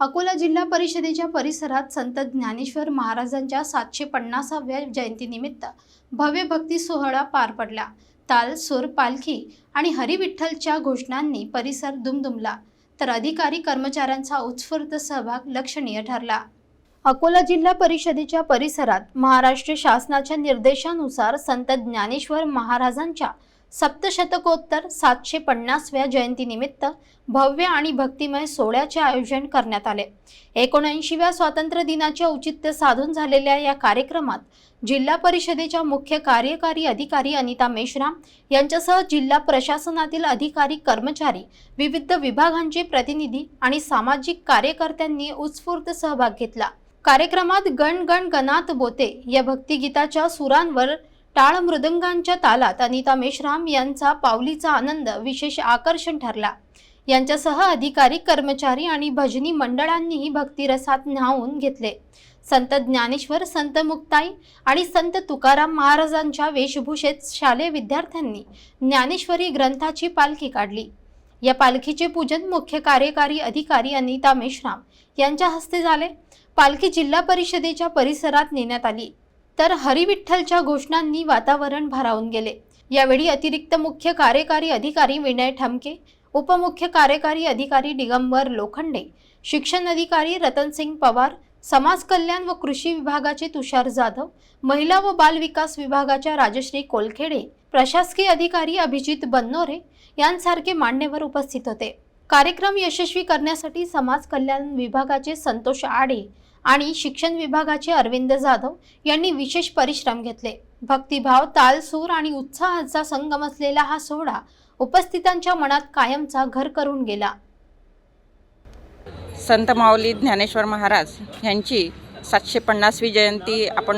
अकोला जिल्हा परिषदेच्या परिसरात संत ज्ञानेश्वर महाराजांच्या सातशे पन्नासाव्या जयंतीनिमित्त भव्य भक्ती सोहळा पार पडला. ताल सूर पालखी आणि हरिविठ्ठलच्या घोषणांनी परिसर दुमदुमला. तर अधिकारी कर्मचाऱ्यांचा उत्स्फूर्त सहभाग लक्षणीय ठरला. अकोला जिल्हा परिषदेच्या परिसरात महाराष्ट्र शासनाच्या निर्देशानुसार संत ज्ञानेश्वर महाराजांच्या सप्तशतकोत्तर सातशे पन्नासव्या जयंतीनिमित्त भव्य आणि भक्तिमय सोहळ्याचे आयोजन करण्यात आले. एकोणऐंशीव्या स्वातंत्र्य दिनाचे औचित्य साधून झालेल्या या कार्यक्रमात जिल्हा परिषदेच्या मुख्य कार्यकारी अधिकारी अनिता मेश्राम यांच्यासह जिल्हा प्रशासनातील अधिकारी कर्मचारी विविध विभागांचे प्रतिनिधी आणि सामाजिक कार्यकर्त्यांनी उत्स्फूर्त सहभाग घेतला. कार्यक्रमात गण गण गणात बोते या भक्तिगीताच्या सुरांवर टाळ मृदंगांच्या तालात अनिता मेश्राम यांचा पावलीचा आनंद विशेष आकर्षण ठरला. यांच्यासह अधिकारी कर्मचारी आणि भजनी मंडळांनीही भक्तिरसात न्हावून घेतले. संत ज्ञानेश्वर संत मुक्ताई आणि संत तुकाराम महाराजांच्या वेशभूषेत शालेय विद्यार्थ्यांनी ज्ञानेश्वरी ग्रंथाची पालखी काढली. या पालखीचे पूजन मुख्य कार्यकारी अधिकारी अनिता मेश्राम यांच्या हस्ते झाले. पालखी जिल्हा परिषदेच्या परिसरात नेण्यात आली. तर हरिविठ्ठलच्या घोषणांनी वातावरण भारावून गेले. यावेळी अतिरिक्त मुख्य कार्यकारी अधिकारी विनय ठमके उपमुख्य कार्यकारी अधिकारी दिगंबर लोखंडे शिक्षण अधिकारी रतनसिंग पवार समाज कल्याण व कृषी विभागाचे तुषार जाधव महिला व बाल विकास विभागाच्या राजश्री कोलखेडे प्रशासकीय अधिकारी अभिजित बन्नोरे यांसारखे मान्यवर उपस्थित होते. कार्यक्रम यशस्वी करण्यासाठी समाज कल्याण विभागाचे संतोष आडे आणि शिक्षण विभागाचे अरविंद जाधव यांनी विशेष परिश्रम घेतले. भक्तिभाव ताल सूर आणि उत्साहाचा संगम असलेला हा सोहळा उपस्थितांच्या मनात कायमचा घर करून गेला. संत माऊली ज्ञानेश्वर महाराज यांची सातशे पन्नासवी जयंती आपण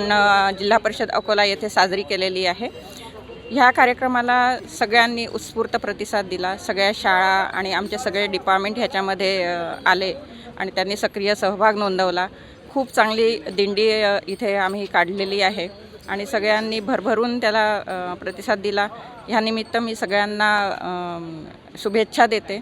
जिल्हा परिषद अकोला येथे साजरी केलेली आहे. ह्या कार्यक्रमाला सगळ्यांनी उत्स्फूर्त प्रतिसाद दिला. सगळ्या शाळा आणि आमचे सगळे डिपार्टमेंट ह्याच्यामध्ये आले. आणि त्यांनी सक्रिय सहभाग नोंदवला. खूप चांगली दिंडी इथे आम्ही काढलेली आहे. आणि सगळ्यांनी भरभरून त्याला प्रतिसाद दिला. ह्यानिमित्त मी सगळ्यांना शुभेच्छा देते.